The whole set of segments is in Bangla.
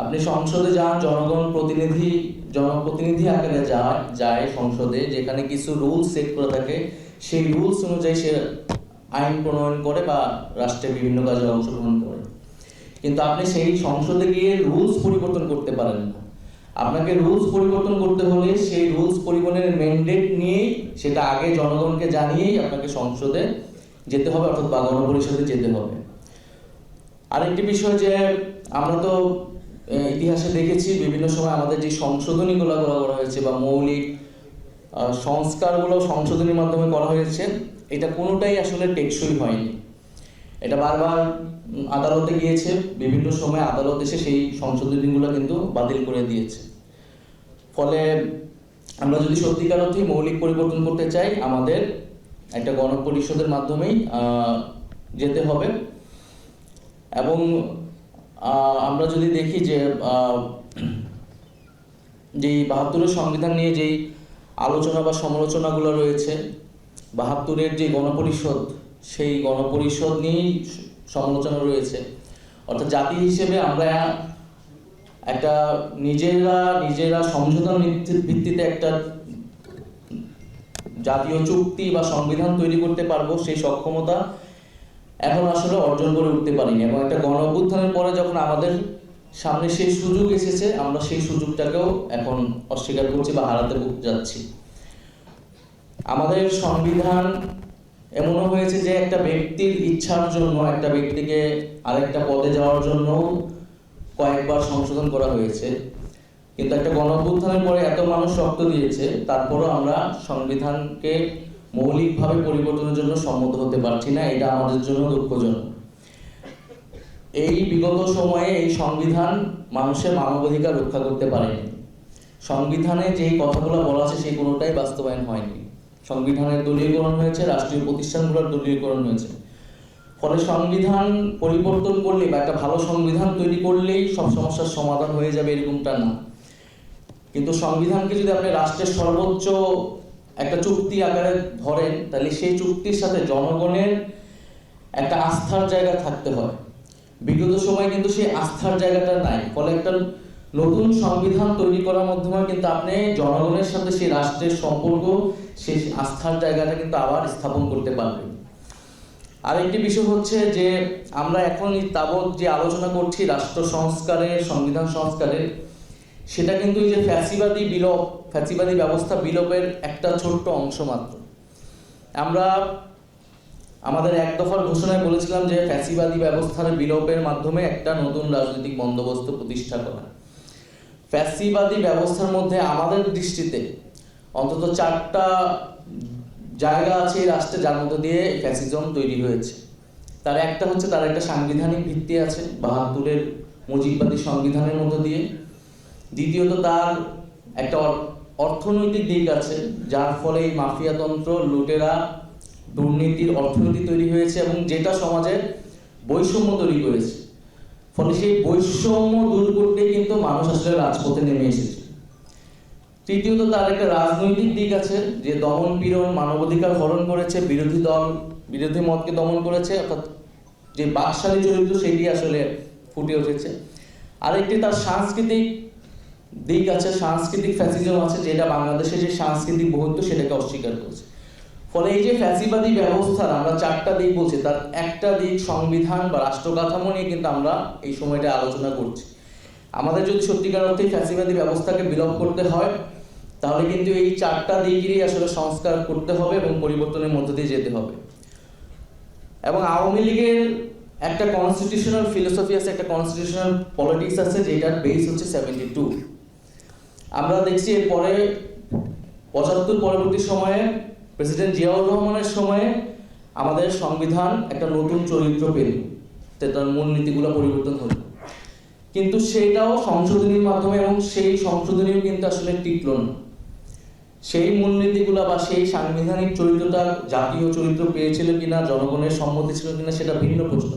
আপনি সংসদে যান, জনগণ প্রতিনিধি, জনপ্রতিনিধি আকারে যায় যায় সংসদে, যেখানে কিছু রুলস সেট করে থাকে। সেই রুলস অনুযায়ী সে আইন প্রণয়ন করে বা রাষ্ট্রের বিভিন্ন কাজে অংশগ্রহণ করে। কিন্তু আপনি সেই সংসদে গিয়ে রুলস পরিবর্তন করতে পারেন না। আপনাকে রুলস পরিবর্তন করতে হলে সেই রুলস পরিবর্তনের ম্যান্ডেট নিয়েই সেটা আগে জনগণকে জানিয়েই আপনাকে সংসদে যেতে হবে, অর্থাৎ বা গণপরিষদে যেতে হবে। আরেকটি বিষয় যে আমরা তো ইতিহাসে দেখেছি বিভিন্ন সময় আমাদের যে সংশোধনীগুলো করা হয়েছে বা মৌলিক সংস্কারগুলো সংশোধনীর মাধ্যমে করা হয়েছে, এটা কোনোটাই আসলে টেকসই হয়নি। এটা বারবার আদালতে গিয়েছে, বিভিন্ন সময় আদালত এসে সেই সংশোধনীগুলো কিন্তু বাতিল করে দিয়েছে। ফলে আমরা যদি সত্যিকার অর্থে মৌলিক পরিবর্তন করতে চাই, আমাদের একটা গণপরিষদের মাধ্যমেই যেতে হবে। এবং আমরা যদি দেখি যে যেই বাহাত্তরের সংবিধান নিয়ে যেই আলোচনা বা সমালোচনাগুলো রয়েছে, বাহাত্তরের যে গণপরিষদ, সেই গণপরিষদ নিয়েই সমালোচনা রয়েছে। অর্থাৎ জাতি হিসেবে আমরা একটা নিজেরা নিজেরা সমঝোতা ভিত্তিতে একটা জাতীয় চুক্তি বা সংবিধান তৈরি করতে পারব, সেই সক্ষমতা এখন আসলে অর্জন করে উঠতে পারিনি এবং একটা গণ অভ্যুত্থানের পরে যখন আমাদের সামনে সেই সুযোগ এসেছে, আমরা সেই সুযোগটাকেও এখন অস্বীকার করছি বা হারাতে যাচ্ছি। আমাদের সংবিধান এমনও হয়েছে যে একটা ব্যক্তির ইচ্ছার জন্য, একটা ব্যক্তিকে আরেকটা পদে যাওয়ার জন্য কয়েকবার সংশোধন করা হয়েছে। কিন্তু একটা গণ পরে এত মানুষ রক্ত দিয়েছে, তারপরও আমরা সংবিধানকে মৌলিকভাবে পরিবর্তনের জন্য সম্মত হতে পারছি না, এটা আমাদের জন্য দুঃখজনক। এই বিগত সময়ে এই সংবিধান মানুষের মানবাধিকার রক্ষা করতে পারেনি। সংবিধানে যেই কথাগুলো বলা আছে সেই কোনোটাই বাস্তবায়ন হয়নি। সংবিধানের দলীয়করণ হয়েছে, রাষ্ট্রীয় প্রতিষ্ঠানগুলোর দলীয়করণ হয়েছে। ফলে সংবিধান পরিবর্তন করলে বা একটা ভালো সংবিধান তৈরি করলেই সব সমস্যার সমাধান হয়ে যাবে এরকমটা না। কিন্তু সংবিধানকে যদি আপনি রাষ্ট্রের সর্বোচ্চ একটা চুক্তি আকারে ধরেন, তাহলে সেই চুক্তির সাথে জনগণের একটা আস্থার জায়গা থাকতে হয়। বিগত সময় কিন্তু সেই আস্থার জায়গাটা নাই। ফলে একটা নতুন সংবিধান তৈরি করার মাধ্যমে কিন্তু আপনি জনগণের সাথে সেই রাষ্ট্রের সম্পর্ক, সেই আস্থার জায়গাটা কিন্তু আবার স্থাপন করতে পারবেন। আরেকটি বিষয় হচ্ছে যে, আমরা এখন তাবৎ যে আলোচনা করছি রাষ্ট্র সংস্কারের, সংবিধান সংস্কারের সেটা কিন্তু এই যে ফ্যাসিবাদী বিলোপ, ফ্যাসিবাদী ব্যবস্থা বিলোপের একটা ছোট্ট অংশ মাত্র। আমরা আমাদের এক দফার ঘোষণায় বলেছিলাম যে ফ্যাসিবাদী ব্যবস্থার বিলোপের মাধ্যমে একটা নতুন রাজনৈতিক বন্দোবস্ত প্রতিষ্ঠা করা। ফ্যাসিবাদী ব্যবস্থার মধ্যে আমাদের দৃষ্টিতে অন্তত চারটা জায়গা আছে এই রাষ্ট্রে যার মধ্যে দিয়ে ফ্যাসিজম তৈরি হয়েছে। তার একটা হচ্ছে, তার একটা সাংবিধানিক ভিত্তি আছে, বাহাত্তরের মুজিববাদী সংবিধানের মধ্য দিয়ে। দ্বিতীয়ত তার একটা অর্থনৈতিক দিক আছে, যার ফলে এই মাফিয়াতন্ত্র, লুটেরা দুর্নীতির অর্থনীতি তৈরি হয়েছে এবং যেটা সমাজে বৈষম্য তৈরি করেছে। ফলে সেই বৈষম্য দূর করতে কিন্তু মানুষ আসলে রাজপথে নেমে এসেছে। তৃতীয়ত তার একটা রাজনৈতিক দিক আছে, যে দমন পীড়ন, মানবাধিকার হরণ করেছে, বিরোধী দল, বিরোধী মতকে দমন করেছে, অর্থাৎ যে বাকশালী চরিত্র, সেটি আসলে ফুটে উঠেছে। আরেকটি তার সাংস্কৃতিক দিক আছে, সাংস্কৃতিক ফ্যাসিজম আছে, যেটা বাংলাদেশের যে সাংস্কৃতিক বহুত্ব সেটাকে অস্বীকার করছে। ফলে এই যে ফ্যাসিবাদী ব্যবস্থার আমরা চারটা দিক বলছি, তার একটা দিক সংবিধান বা রাষ্ট্র কাঠামো নিয়ে কিন্তু আমরা এই সময়টা আলোচনা করছি। আমাদের যদি সত্যিকার অর্থে ফ্যাসিবাদী ব্যবস্থাকে বিলোপ করতে হয়, তাহলে কিন্তু এই চারটা দিকেরই আসলে সংস্কার করতে হবে এবং পরিবর্তনের মধ্য দিয়ে যেতে হবে। এবং আওয়ামী লীগের একটা কনস্টিটিউশনাল ফিলোসফি আছে, একটা কনস্টিটিউশনাল পলিটিক্স আছে, যেটার বেস হচ্ছে সেভেন্টি টু আমরা দেখছি এরপরে পঁচাত্তর পরবর্তী সময়ে প্রেসিডেন্ট জিয়াউর রহমানের সময়ে আমাদের সংবিধান একটা নতুন চরিত্র পেল তার মূলনীতিগুলো পরিবর্তন হলো। কিন্তু সেটাও সংশোধনীর মাধ্যমে এবং সেই সংশোধনীও কিন্তু আসলে টিকলো না। সেই মূলনীতিগুলো বা সেই সাংবিধানিক চরিত্রটা, জাতীয় চরিত্র পেয়েছিল কিনা, জনগণের সম্মতি ছিল কিনা, সেটা ভিন্ন প্রশ্ন।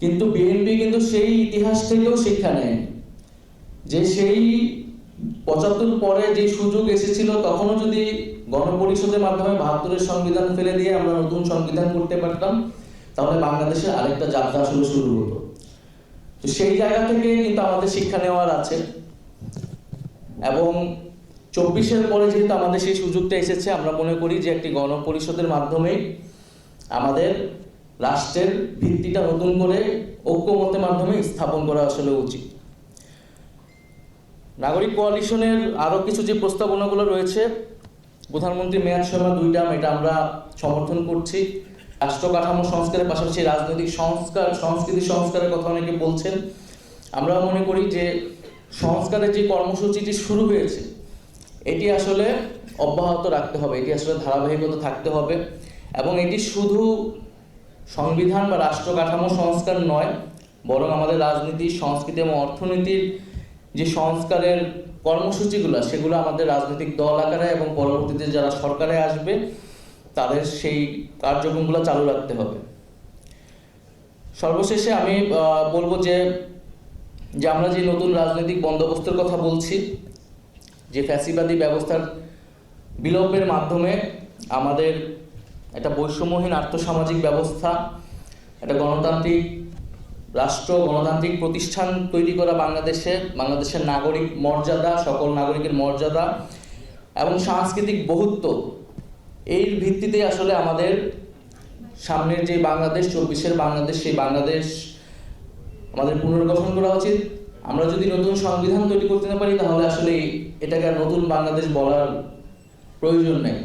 কিন্তু বিএনপি কিন্তু সেই ইতিহাস থেকেও শিক্ষা নেয় যে সেই পঁচাত্তর পরে যে সুযোগ এসেছিল, তখনও যদি গণপরিষদের মাধ্যমে বাহাত্তরের সংবিধান ফেলে দিয়ে আমরা নতুন সংবিধান করতে পারতাম, তাহলে বাংলাদেশে আরেকটা যাত্রা আসলে শুরু হতো। তো সেই জায়গা থেকে কিন্তু আমাদের শিক্ষা নেওয়ার আছে। এবং চব্বিশের পরে যেহেতু আমাদের সেই সুযোগটা এসেছে, আমরা মনে করি যে একটি গণপরিষদের মাধ্যমে আমাদের রাষ্ট্রের ভিত্তিটা নতুন করে ঐক্যমতের মাধ্যমে স্থাপন করা আসলে উচিত। নাগরিক কোয়ালিশনের আরও কিছু যে প্রস্তাবনাগুলো রয়েছে, প্রধানমন্ত্রী মেয়াদ সময় দুই এটা আমরা সমর্থন করছি। রাষ্ট্র কাঠামো সংস্কারের পাশাপাশি রাজনৈতিক সংস্কার, সংস্কৃতি সংস্কারের কথা অনেকে বলছেন। আমরা মনে করি যে সংস্কারের যে কর্মসূচিটি শুরু হয়েছে, এটি আসলে অব্যাহত রাখতে হবে, এটি আসলে ধারাবাহিকতা থাকতে হবে। এবং এটি শুধু সংবিধান বা রাষ্ট্র কাঠামো সংস্কার নয়, বরং আমাদের রাজনীতি, সংস্কৃতি এবং অর্থনীতির যে সংস্কারের কর্মসূচিগুলো, সেগুলো আমাদের রাজনৈতিক দল আকারে এবং পরবর্তীতে যারা সরকারে আসবে, তাদের সেই কার্যক্রমগুলো চালু রাখতে হবে। সর্বশেষে আমি বলব যে যে আমরা যে নতুন রাজনৈতিক বন্দোবস্তের কথা বলছি, যে ফ্যাসিবাদী ব্যবস্থার বিলোপের মাধ্যমে আমাদের একটা বৈষম্যহীন আর্থসামাজিক ব্যবস্থা, একটা গণতান্ত্রিক রাষ্ট্র, গণতান্ত্রিক প্রতিষ্ঠান তৈরি করা বাংলাদেশে, বাংলাদেশের নাগরিক মর্যাদা, সকল নাগরিকের মর্যাদা এবং সাংস্কৃতিক বহুত্ব এর ভিত্তিতে আসলে আমাদের সামনের যে বাংলাদেশ, চব্বিশের বাংলাদেশ, সেই বাংলাদেশ আমাদের পুনর্গঠন করা উচিত। আমরা যদি নতুন সংবিধান তৈরি করতে না পারি, তাহলে আসলে এটাকে আর নতুন বাংলাদেশ বলার প্রয়োজন নেই।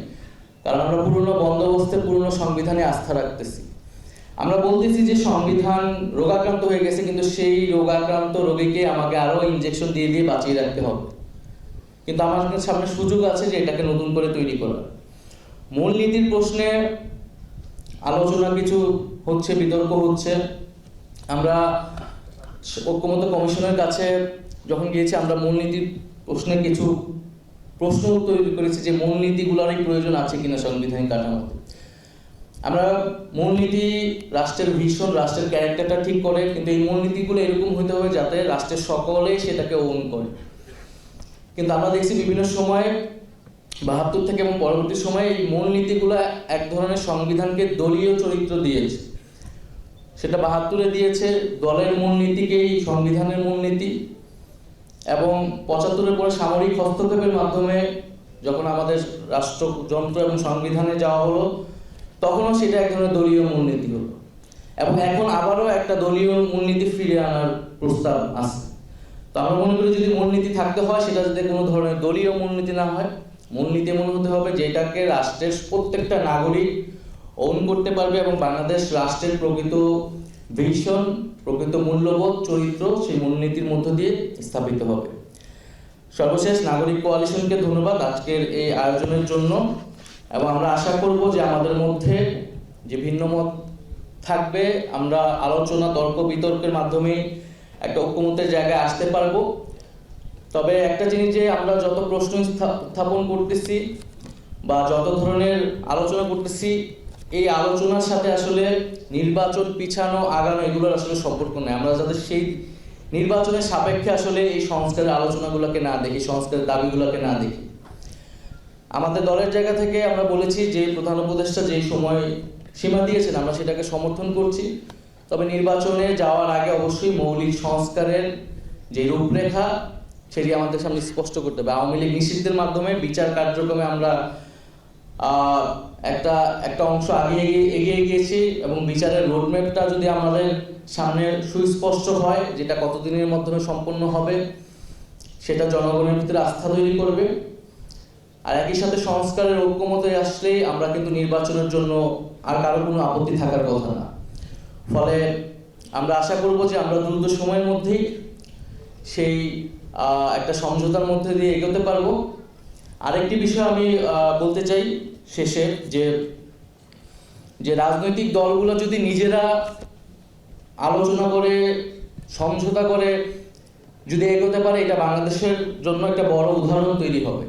কারণ আমরা পুরনো বন্দোবস্তে, পুরনো সংবিধানে আস্থা রাখতেছি। আমরা বলতেছি যে সংবিধান রোগাক্রান্ত হয়ে গেছে, কিন্তু সেই রোগাক্রান্ত রোগীকে আমাকে আরও ইনজেকশন দিয়ে দিয়ে বাঁচিয়ে রাখতে হবে। কিন্তু আমার সামনে সুযোগ আছে যে এটাকে নতুন করে তৈরি করার। মূলনীতির প্রশ্নে আলোচনা কিছু হচ্ছে, বিতর্ক হচ্ছে। আমরা ঐক্যমত কমিশনের কাছে যখন গিয়েছি, আমরা মূলনীতির প্রশ্নে কিছু প্রশ্ন তৈরি করেছি যে মূলনীতিগুলোরই প্রয়োজন আছে কিনা সাংবিধানিক কাঠামোতে। আমরা মূলনীতি, রাষ্ট্রের ভীষণ, রাষ্ট্রের ক্যারেক্টারটা ঠিক করে, কিন্তু এই মূলনীতিগুলো এরকম হতে হবে যাতে রাষ্ট্রের সকলে সেটাকে ওন করে। কিন্তু আমরা দেখছি বিভিন্ন সময়, বাহাত্তর থেকে এবং পরবর্তী সময়ে এই মূলনীতিগুলো এক ধরনের সংবিধানকে দলীয় চরিত্র দিয়েছে। সেটা বাহাত্তরে দিয়েছে, দলের মূলনীতিকেই সংবিধানের মূলনীতি এবং পঁচাত্তরের পরে সামরিক হস্তক্ষেপের মাধ্যমে যখন আমাদের রাষ্ট্রযন্ত্র এবং সংবিধানে যাওয়া হলো তখনও সেটা এক ধরনের দলীয় মূলনীতি হলো। এবং এখন আবারও একটা দলীয় মূলনীতি ফিরে আনার প্রস্তাব আছে তো আমরা মনে করি যদি মূলনীতি থাকতে হয়, সেটা যাতে কোনো ধরনের দলীয় মূলনীতি না হয়, মূলনীতি এমন হতে হবে যেটাকে রাষ্ট্রের প্রত্যেকটা নাগরিক ওন করতে পারবে এবং বাংলাদেশ রাষ্ট্রের প্রকৃত ভিশন প্রকৃত মূল্যবোধ, চরিত্র সেই মূলনীতির মধ্য দিয়ে স্থাপিত হবে। সর্বশেষ নাগরিক কোয়ালিশনকে ধন্যবাদ আজকের এই আয়োজনের জন্য। এবং আমরা আশা করব যে আমাদের মধ্যে যে ভিন্ন মত থাকবে, আমরা আলোচনা, তর্ক, বিতর্কের মাধ্যমে একটা ঐক্যমতের জায়গায় আসতে পারব। তবে একটা জিনিস যে আমরা যত প্রশ্ন উত্থাপন করতেছি বা যত ধরনের আলোচনা করতেছি, এই আলোচনার সাথে আসলে নির্বাচন, পিছানো, আগানো এগুলোর আসলে সম্পর্ক নেই। আমরা যাতে সেই নির্বাচনের সাপেক্ষে আসলে এই সংস্কারের আলোচনাগুলোকে না দেখি, সংস্কারের দাবিগুলোকে না দেখি। আমাদের দলের জায়গা থেকে আমরা বলেছি যে প্রধান উপদেষ্টা যেই সময় সীমা দিয়েছেন, আমরা সেটাকে সমর্থন করছি। তবে নির্বাচনে যাওয়ার আগে অবশ্যই মৌলিক সংস্কারের যে রূপরেখা, সেটি আমাদের সামনে স্পষ্ট করতে হবে। আওয়ামী লীগ নিষিদ্ধের মাধ্যমে বিচার কার্যক্রমে আমরা একটা একটা অংশ আগে এগিয়ে এগিয়ে গিয়েছি এবং বিচারের রোডম্যাপটা যদি আমাদের সামনে সুস্পষ্ট হয়, যেটা কতদিনের মাধ্যমে সম্পন্ন হবে, সেটা জনগণের ভিতরে আস্থা তৈরি করবে। আর একই সাথে সংস্কারের ঐক্যমতে আসলেই আমরা কিন্তু নির্বাচনের জন্য আর কারও কোনো আপত্তি থাকার কথা না। ফলে আমরা আশা করব যে আমরা দ্রুত সময়ের মধ্যেই সেই একটা সমঝোতার মধ্যে দিয়ে এগোতে পারব। আরেকটি বিষয় আমি বলতে চাই শেষে যে যে রাজনৈতিক দলগুলো যদি নিজেরা আলোচনা করে, সমঝোতা করে যদি এগোতে পারে, এটা বাংলাদেশের জন্য একটা বড় উদাহরণ তৈরি হবে।